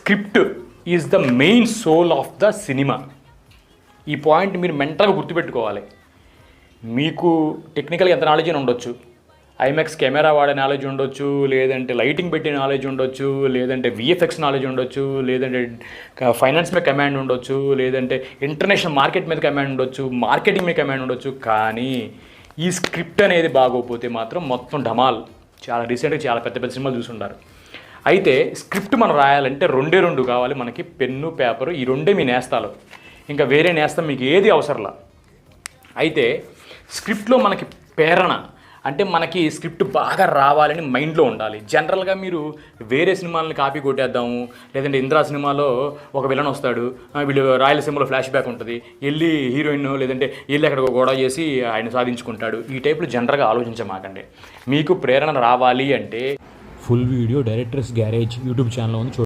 Script is the main soul of the cinema. ఈ point మీరు మెంటల్గా గుర్తుపెట్టుకోవాలి. మీకు టెక్నికల్గా ఎంత నాలెడ్జ్ అని ఉండొచ్చు. ఐమాక్స్ కెమెరా వాడే నాలెడ్జ్ ఉండొచ్చు లేదంటే లైటింగ్ పెట్టే నాలెడ్జ్ ఉండొచ్చు లేదంటే విఎఫ్ఎక్స్ నాలెడ్జ్ ఉండొచ్చు లేదంటే ఫైనాన్స్ మీద కమాండ్ ఉండొచ్చు లేదంటే ఇంటర్నేషనల్ మార్కెట్ మీద కమాండ్ ఉండొచ్చు మార్కెటింగ్ మీద కమాండ్ ఉండొచ్చు కానీ ఈ స్క్రిప్ట్ అనేది బాగోకపోతే మాత్రం మొత్తం ఢమాల్. చాలా రీసెంట్గా చాలా పెద్ద పెద్ద సినిమాలు చూసుంటారు. అయితే స్క్రిప్ట్ మనం రాయాలంటే రెండే రెండు కావాలి మనకి పెన్ను పేపరు ఈ రెండే మీ నేస్తాలు. ఇంకా వేరే నేస్తం మీకు ఏది అవసరంలా? అయితే స్క్రిప్ట్లో మనకి ప్రేరణ అంటే మనకి స్క్రిప్ట్ బాగా రావాలని మైండ్లో ఉండాలి. జనరల్గా మీరు వేరే సినిమాలని కాపీ కొట్టేద్దాము లేదంటే ఇంద్రా సినిమాలో ఒక విలన్ వస్తాడు వీళ్ళు రాయలసీమలో ఫ్లాష్ బ్యాక్ ఉంటుంది వెళ్ళి హీరోయిన్ లేదంటే వెళ్ళి అక్కడ గొడవ చేసి ఆయన సాధించుకుంటాడు. ఈ టైప్లో జనరల్గా ఆలోచించమాకండి. మీకు ప్రేరణ రావాలి అంటే full video directors garage YouTube channel ఉంది